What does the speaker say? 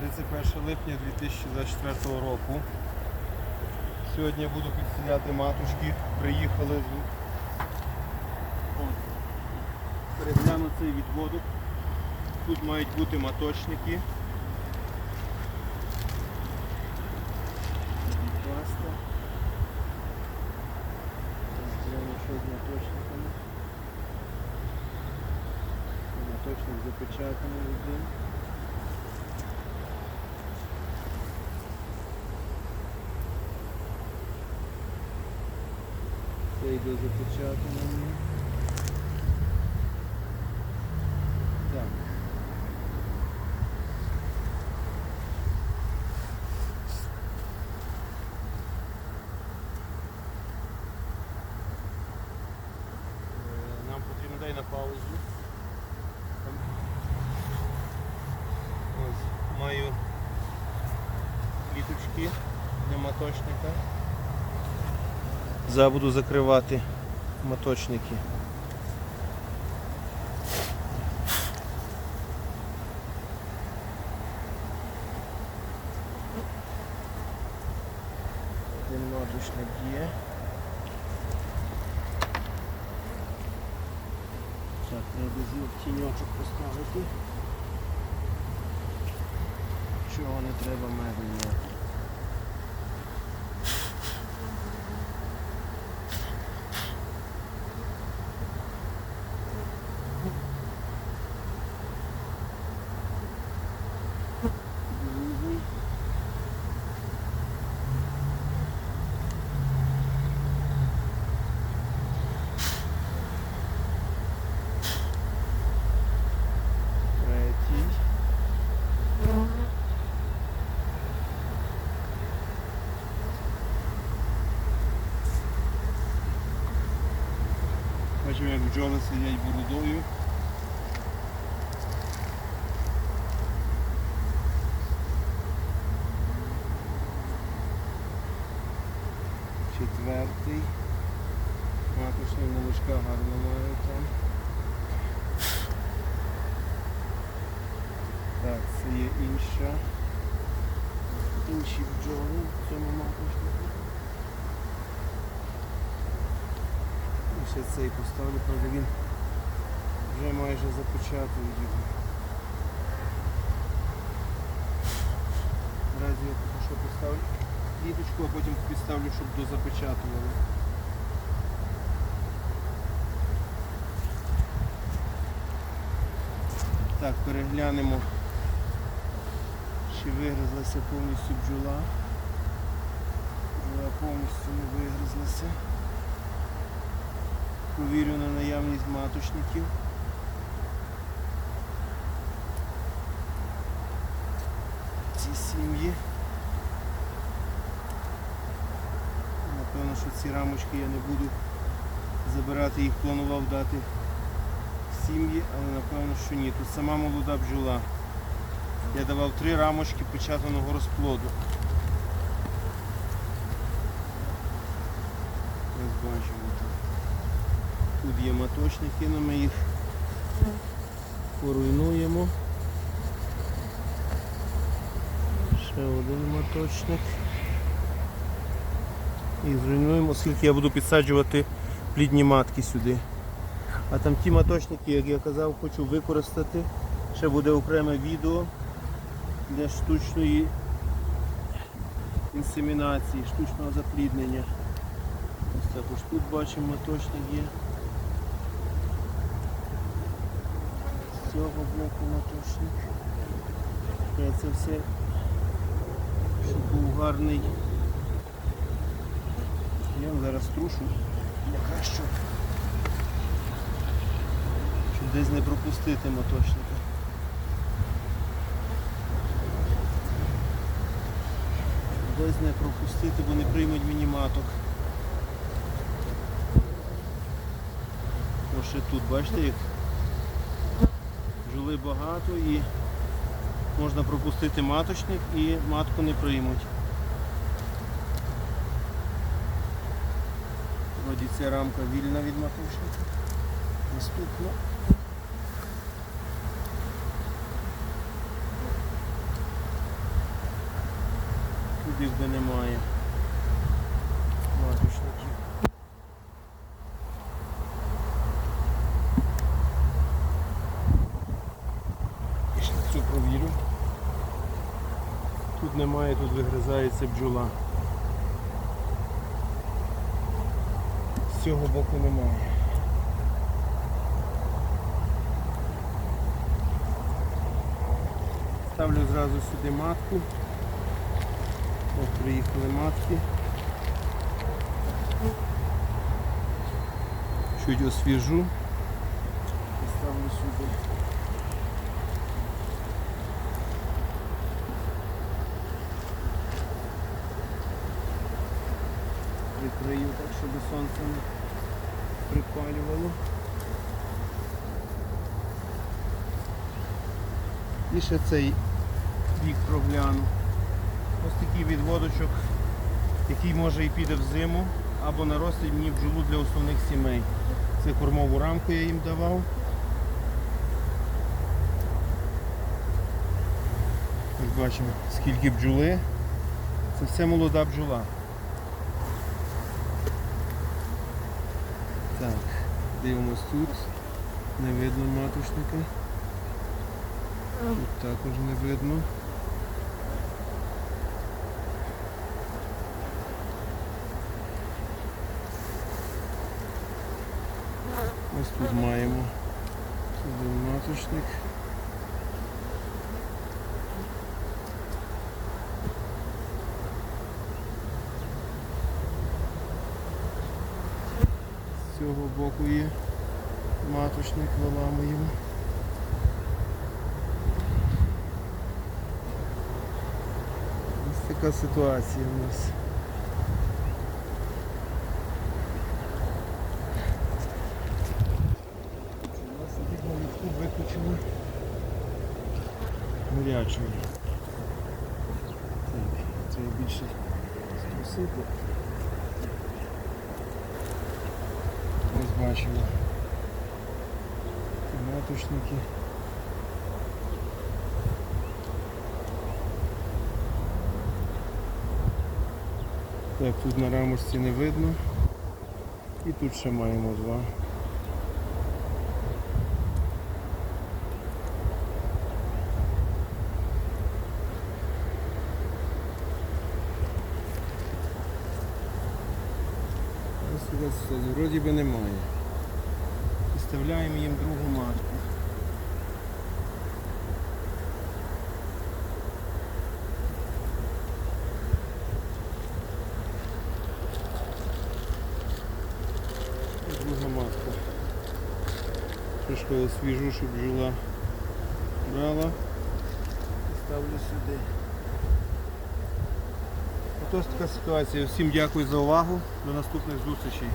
31 липня 2024 року. Сьогодні я буду підстріляти матушки. Приїхали перегляну цей відводок. Тут мають бути маточники. Паста. Розгляну, що з маточниками. Маточник запечатаний один. Це йде. Так. Е, Нам потрібно дай на паузу. Ось маю кліточки для маточника. Зараз буду закривати моточники. Один маточник є. Так, треба з тіньочок поставити. Чого не треба меду Бачимо, як бджоли сидять бородою. Четвертий. Маточні молочка гарно мають там. Так, це є інша. Інші бджоли в цьому маточнику. Ще цей поставлю, правда він вже майже запечатує його. Наразі я поки що поставлю літочку, а потім підставлю, щоб дозапечатували. Так, переглянемо, чи вигризлася повністю бджола. Бджола повністю не вигризлася. Провірю на наявність маточників. Ці сім'ї. Напевно, що ці рамочки я не буду забирати, їх планував дати сім'ї, але напевно, що ні. Тут сама молода бджола. Я давав три рамочки печатаного розплоду. Ось бачимо тут. Є маточники, але ми їх поруйнуємо. Ще один маточник. І зруйнуємо, оскільки я буду підсаджувати плідні матки сюди. А там ті маточники, як я казав, хочу використати. Ще буде окреме відео для штучної інсемінації, штучного запліднення. Ось також тут бачимо маточник є. Цього боку маточник. Я це все, щоб був гарний. Я вам зараз трушу для кращого. Щоб десь не пропустити моточника. Десь не пропустити, бо не приймуть мені маток. Ось ще тут, бачите, як бджоли багато і можна пропустити маточник і матку не приймуть. Вроді ця рамка вільна від матушника. Наступна. молодих би немає. Маточників. І ще. Тут немає, тут вигризається бджола. З цього боку немає. Ставлю зразу сюди матку. От приїхали матки. Чуть освіжу. І ставлю сюди. Прикрию так, щоб сонце не припалювало. І ще цей бік прогляну. Ось такий відводочок, який може і піде в зиму, або наростить мені бджолу для основних сімей. Це кормову рамку я їм давав. Ось бачимо, скільки бджоли. Це все молода бджола. Так, дивимось тут. Не видно маточника. Тут також не видно. Ось тут маємо Тут маточник. З цього боку є маточник, виламуємо. Ось така ситуація у нас. У нас видно літку виключено гарячою. Це більше струсити. Ось бачимо. Маточники. Так, тут на рамочці не видно. І тут ще маємо два. Ось у нас все, вроді би немає. Виставляємо їм другу матку. І Друга матка. Трошки освіжу, щоб бджола брала. Ставлю сюди. Ось така ситуація. Всім дякую за увагу. До наступних зустрічей.